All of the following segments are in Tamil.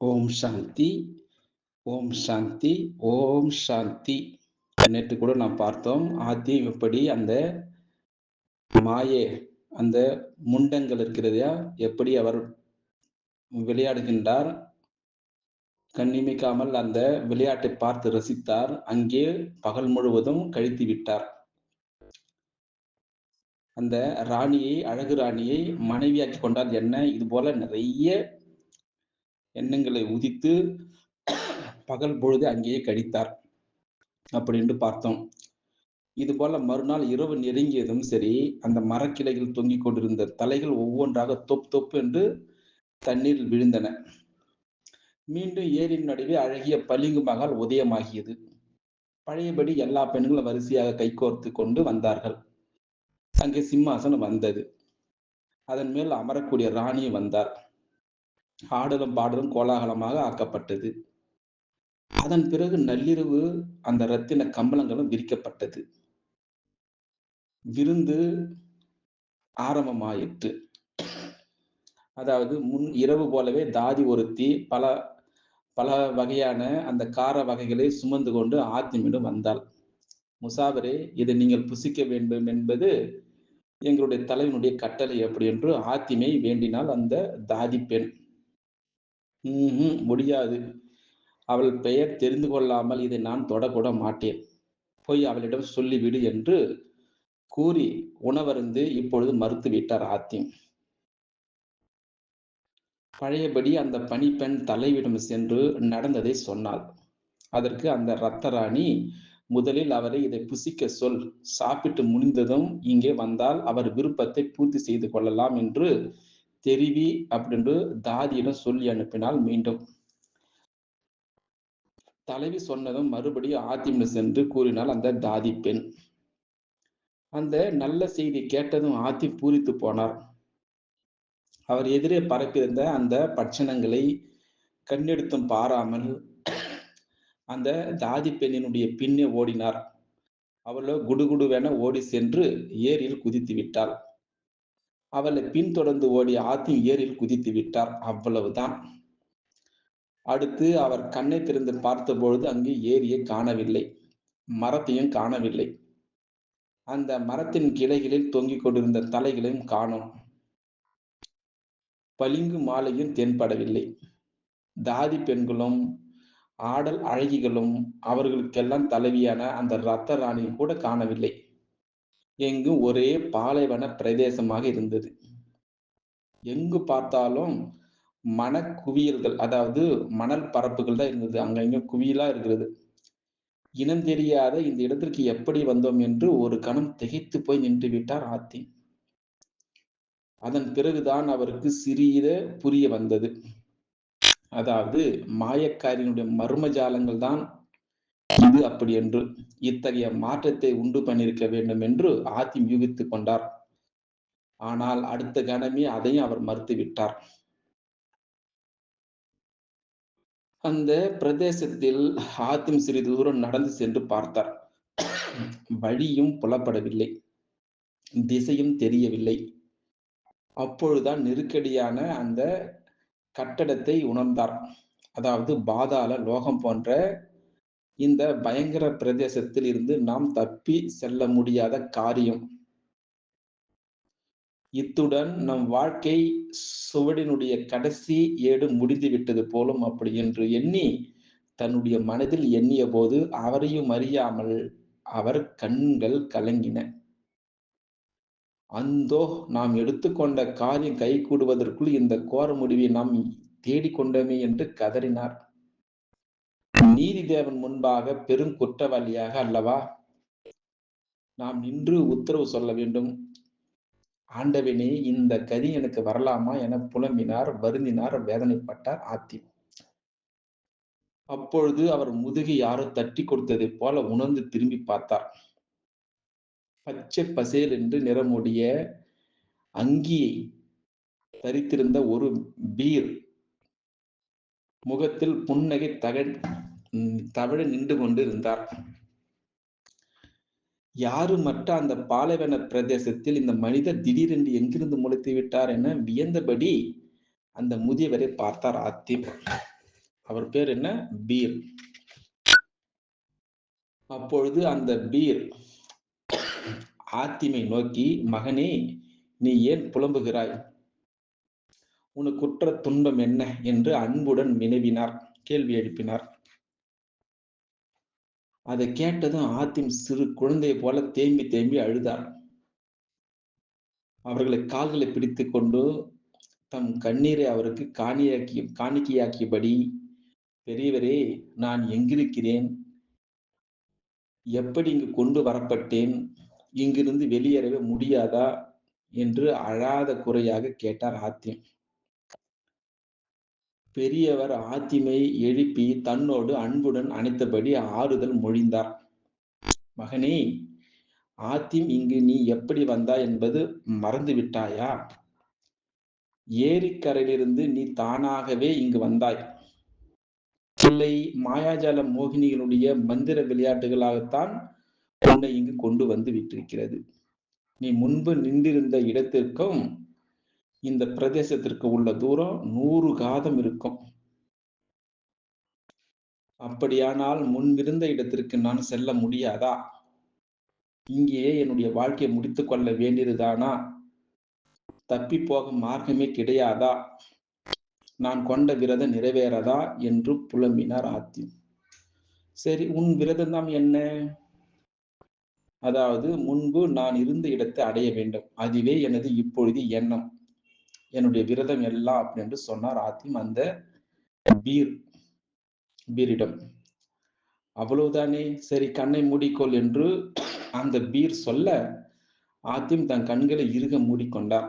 ஓம் சாந்தி ஓம் சாந்தி ஓம் சாந்தி. நேற்று கூட நாம் பார்த்தோம். ஆத்தி எப்படி அந்த மாயே அந்த முண்டங்கள் இருக்கிறதையா எப்படி அவர் விளையாடுகின்றார்? கண்ணிமைக்காமல் அந்த விளையாட்டை பார்த்து ரசித்தார். அங்கே பகல் முழுவதும் கழித்து விட்டார். அந்த ராணியை அழகு ராணியை மனைவியாக்கி கொண்டால் என்ன? இது போல நிறைய எண்ணங்களை உதித்து பகல் பொழுது அங்கேயே கழித்தார் அப்படின்னு பார்த்தோம். இது போல மறுநாள் இரவு நெருங்கியதும் சரி அந்த மரக்கிளைகள் தொங்கிக் கொண்டிருந்த தலைகள் ஒவ்வொன்றாக தொப் தொப்பு என்று தண்ணீரில் விழுந்தன. மீண்டும் ஏரியின் நடுவே அழகிய பளிங்கு மகால் உதயமாகியது. பழையபடி எல்லா பெண்களும் வரிசையாக கைகோர்த்து கொண்டு வந்தார்கள். அங்கே சிம்மாசனம் வந்தது. அதன் மேல் அமரக்கூடிய ராணி வந்தார். ஆடலும் பாடலும் கோலாகலமாக ஆக்கப்பட்டது. அதன் பிறகு நள்ளிரவு அந்த ரத்தின கம்பளங்களும் விரிக்கப்பட்டது. விருந்து ஆரம்பமாயிற்று. அதாவது முன் இரவு போலவே தாதி ஒருத்தி பல பல வகையான அந்த கார வகைகளை சுமந்து கொண்டு ஆத்திமிடம் வந்தாள். முசாபரே இதை நீங்கள் புசிக்க வேண்டும் என்பது எங்களுடைய தலைவனுடைய கட்டளை எப்படி என்று ஆத்திமை வேண்டினால் அந்த தாதி பெண். உம் முடியாது. அவள் பெயர் தெரிந்து கொள்ளாமல் இதை நான் தொடக்கூட மாட்டேன். போய் அவளிடம் சொல்லிவிடு என்று கூறி உணவருந்து இப்பொழுது மறுத்து விட்டார் ஆத்திம். பழையபடி அந்த பணிப்பெண் தலைவிடம் சென்று நடந்ததை சொன்னாள். அதற்கு அந்த ரத்தராணி முதலில் அவரை இதை புசிக்க சொல். சாப்பிட்டு முடிந்ததும் இங்கே வந்தால் அவர் விருப்பத்தை பூர்த்தி செய்து கொள்ளலாம் என்று தெரிவி அப்படின்று தாதியிடம் சொல்லி அனுப்பினால் மீண்டும். தலைவி சொன்னதும் மறுபடியும் ஆத்திமிடம் சென்று கூறினால் அந்த தாதி பெண். அந்த நல்ல செய்தி கேட்டதும் ஆத்தி பூரித்து போனார். அவர் எதிரே பரப்பியிருந்த அந்த பட்சணங்களை கண்ணெடுத்தும் பாராமல் அந்த தாதி பெண்ணினுடைய பின்னே ஓடினார். அவளோ குடுகுடுவென ஓடி சென்று ஏரியில் குதித்து விட்டாள். அவளை பின்தொடர்ந்து ஓடி ஆத்தி ஏரியில் குதித்து விட்டார். அவ்வளவுதான். அடுத்து அவர் கண்ணை திறந்து பார்த்த பொழுது அங்கு ஏரியை காணவில்லை. மரத்தையும் காணவில்லை. அந்த மரத்தின் கிளைகளில் தொங்கிக் கொண்டிருந்த தலைகளையும் காணும். பளிங்கு மாலையும் தென்படவில்லை. தாதி பெண்களும் ஆடல் அழகிகளும் அவர்களுக்கெல்லாம் தலைவியான அந்த ரத்த ராணியும் கூட காணவில்லை. எங்கும் ஒரே பாலைவன பிரதேசமாக இருந்தது. எங்கு பார்த்தாலும் மன குவியல்கள் அதாவது மணல் பரப்புகள் தான் இருந்தது. அங்கங்க குவியலா இருக்கிறது. இனம் தெரியாத இந்த இடத்திற்கு எப்படி வந்தோம் என்று ஒரு கணம் திகைத்து போய் நின்று விட்டார் ஆத்தி அதன் பிறகுதான் அவருக்கு சிறிய புரிய வந்தது. அதாவது மாயக்காரியினுடைய மர்மஜாலங்கள் தான் இது அப்படி என்று இத்தகைய மாற்றத்தை உண்டு பண்ணியிருக்க வேண்டும் என்று ஆத்தி யூகித்து கொண்டார். ஆனால் அடுத்த கணமே அதையும் அவர் மறுத்துவிட்டார் அந்த பிரதேசத்தில் ஆத்திம் சிறிது தூரம் நடந்து சென்று பார்த்தார். வழியும் புலப்படவில்லை. திசையும் தெரியவில்லை. அப்பொழுதுதான் நெருக்கடியான அந்த கட்டடத்தை உணர்ந்தார். அதாவது பாதாள லோகம் போன்ற இந்த பயங்கர பிரதேசத்தில் இருந்து நாம் தப்பி செல்ல முடியாத காரியம். இத்துடன் நம் வாழ்க்கை சுவடினுடைய கடைசி ஏடு முடிந்து விட்டது போலும் அப்படி என்று எண்ணி தன்னுடைய மனதில் எண்ணிய போது அவரையும் அறியாமல் அவர் கண்கள் கலங்கின. அந்தோ நாம் எடுத்துக்கொண்ட காரியம் கை கூடுவதற்குள் இந்த கோர முடிவை நாம் தேடிக்கொண்டோமே என்று கதறினார். நீதி தேவன் முன்பாக பெரும் குற்றவாளியாக அல்லவா? நாம் நின்று உத்தரவு சொல்ல வேண்டும். ஆண்டவனே இந்த கதி எனக்கு வரலாமா என புலம்பினார் வருந்தினார் வேதனைப்பட்டார் ஆத்தி அப்பொழுது அவர் முதுகை யாரோ தட்டி கொடுத்ததை போல உணர்ந்து திரும்பி பார்த்தார். பச்சை பசேல் என்று நிறமுடைய அங்கியை தரித்திருந்த ஒரு பீர் முகத்தில் புன்னகை தக தவிழ நின்று கொண்டு இருந்தார் யாரு மற்ற அந்த பாலைவன பிரதேசத்தில் இந்த மனிதர் திடீரென்று எங்கிருந்து முளைத்து விட்டார் என வியந்தபடி அந்த முதியவரை பார்த்தார் ஆத்திப் அவர் பேர் என்ன? பீர். அப்பொழுது அந்த பீர் ஆத்திமை நோக்கி மகனே நீ ஏன் புலம்புகிறாய்? உனக்கு குற்ற துன்பம் என்ன? என்று அன்புடன் வினவினார் கேள்வி எழுப்பினார். அதை கேட்டதும் ஆத்திம் சிறு குழந்தையை போல தேம்பி தேம்பி அழுதார் அவர்களை கால்களை பிடித்து கொண்டு தம் கண்ணீரை அவருக்கு காணியாக்கி காணிக்கையாக்கியபடி பெரியவரே நான் எங்கிருக்கிறேன்? எப்படி இங்கு கொண்டு வரப்பட்டேன்? இங்கிருந்து வெளியேறவே முடியாதா? என்று அழாத குறையாக கேட்டார் ஆத்திம் பெரியவர் ஆத்திமை எழுப்பி தன்னோடு அன்புடன் அணைத்தபடி ஆறுதல் மொழிந்தார். மகனே ஆத்திம் இங்கு நீ எப்படி வந்தாய் என்பது மறந்து விட்டாயா ஏரிக்கரையிலிருந்து நீ தானாகவே இங்கு வந்தாய். இல்லை மாயாஜால மோகினிகளுடைய மந்திர விளையாட்டுகளாகத்தான் உன்னை இங்கு கொண்டு வந்து விட்டிருக்கிறது. நீ முன்பு நின்றிருந்த இடத்திற்கும் இந்த பிரதேசத்திற்கு உள்ள தூரம் நூறு காதம் இருக்கும். அப்படியானால் முன்பிருந்த இடத்திற்கு நான் செல்ல முடியாதா? இங்கேயே என்னுடைய வாழ்க்கையை முடித்து கொள்ள வேண்டியதுதானா? தப்பி போக மார்க்கமே கிடையாதா? நான் கொண்ட விரதம் நிறைவேறதா? என்று புலம்பினார் ஆத்தி சரி உன் விரதம் தான் என்ன? அதாவது முன்பு நான் இருந்த இடத்தை அடைய வேண்டும். அதுவே எனது இப்பொழுது எண்ணம். என்னுடைய விரதம் எல்லாம் அப்படின்னு சொன்னார் ஆத்திம் அந்த பீர் பீரிடம். அவ்வளவுதானே? சரி கண்ணை மூடிக்கொள் என்று அந்த பீர் சொல்ல ஆத்திம் தன் கண்களை இறுக மூடிக்கொண்டார்.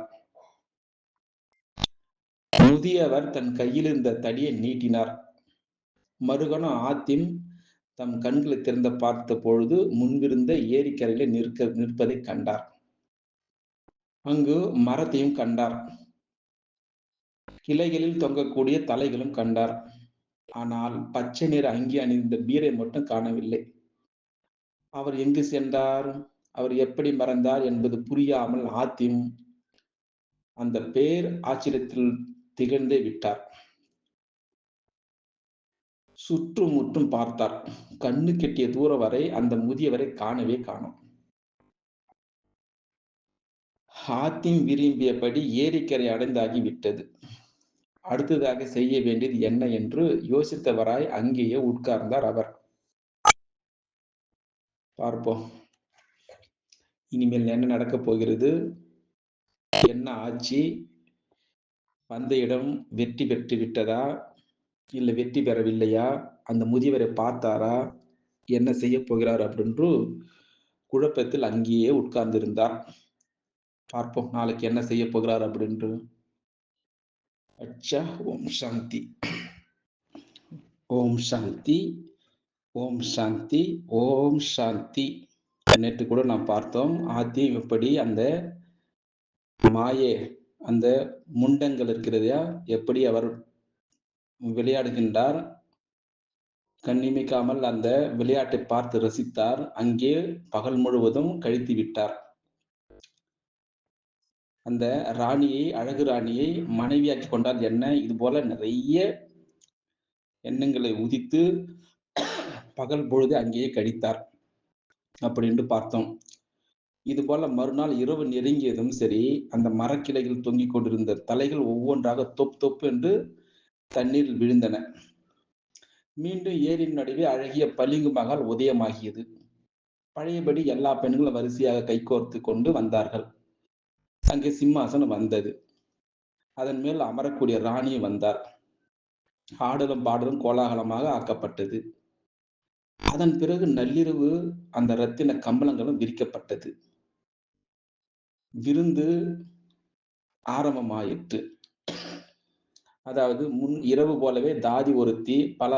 முதியவர் தன் கையில் இருந்த தடியை நீட்டினார். மறுகணம் ஆத்திம் தம் கண்களை திறந்த பார்த்த பொழுது முன்பிருந்த ஏரிக்கரையில நிற்க நிற்பதை கண்டார். அங்கு மரத்தையும் கண்டார். கிளைகளில் தொங்கக்கூடிய தலைகளும் கண்டார். ஆனால் பச்சை நிற அங்கி அணிந்த பீரை மட்டும் காணவில்லை. அவர் எங்கு சென்றார்? அவர் எப்படி மறந்தார் என்பது புரியாமல் ஆத்திம் அந்த பேர் ஆச்சரியத்தில் திகழ்ந்தே விட்டார். சுற்றுமுற்றும் பார்த்தார். கண்ணு கெட்டிய தூரம் வரை அந்த முதியவரை காணவே காணும். ஹாத்திம் விரும்பியபடி ஏரிக்கரை அடைந்தாகி விட்டது. அடுத்ததாக செய்ய வேண்டியது என்ன என்று யோசித்தவராய் அங்கேயே உட்கார்ந்தார் அவர். பார்ப்போம். இனிமேல் என்ன நடக்கப் போகிறது? என்ன ஆட்சி வந்த இடம் வெற்றி பெற்று விட்டதா? இல்லை வெற்றி பெறவில்லையா? அந்த முதியவரை பார்த்தாரா? என்ன செய்ய போகிறார் அப்படின்று குழப்பத்தில் அங்கேயே உட்கார்ந்திருந்தார். பார்ப்போம் நாளைக்கு என்ன செய்ய போகிறார் அப்படின்ட்டு அச்சா ஓம் சாந்தி ஓம் சாந்தி ஓம் சாந்தி ஓம் சாந்தி நேற்று கூட நாம் பார்த்தோம். ஆத்தி எப்படி அந்த மாயே அந்த முண்டங்கள் இருக்கிறதையா எப்படி அவர் விளையாடுகின்றார்? கண்ணிமிக்காமல் அந்த விளையாட்டை பார்த்து ரசித்தார். அங்கே பகல் முழுவதும் கழித்து விட்டார். அந்த ராணியை அழகு ராணியை மனைவியாக்கி கொண்டால் என்ன? இது போல நிறைய எண்ணங்களை உதித்து பகல் பொழுது அங்கேயே கழித்தார் அப்படின்னு பார்த்தோம். இது போல மறுநாள் இரவு நெருங்கியதும் சரி அந்த மரக்கிளைகள் தொங்கிக் கொண்டிருந்த தலைகள் ஒவ்வொன்றாக தொப் தொப்பு என்று தண்ணீரில் விழுந்தன. மீண்டும் ஏரியின் நடுவே அழகிய பளிங்கு மகால் உதயமாகியது. பழையபடி எல்லா பெண்களும் வரிசையாக கைகோர்த்து கொண்டு வந்தார்கள். அங்கே சிம்மாசனம் வந்தது. அதன் மேல் அமரக்கூடிய ராணி வந்தார். ஆடலும் பாடலும் கோலாகலமாக ஆக்கப்பட்டது. அதன் பிறகு நள்ளிரவு அந்த ரத்தின கம்பளங்களும் விரிக்கப்பட்டது. விருந்து ஆரம்பமாயிற்று. அதாவது முன் இரவு போலவே தாதி ஒருத்தி பல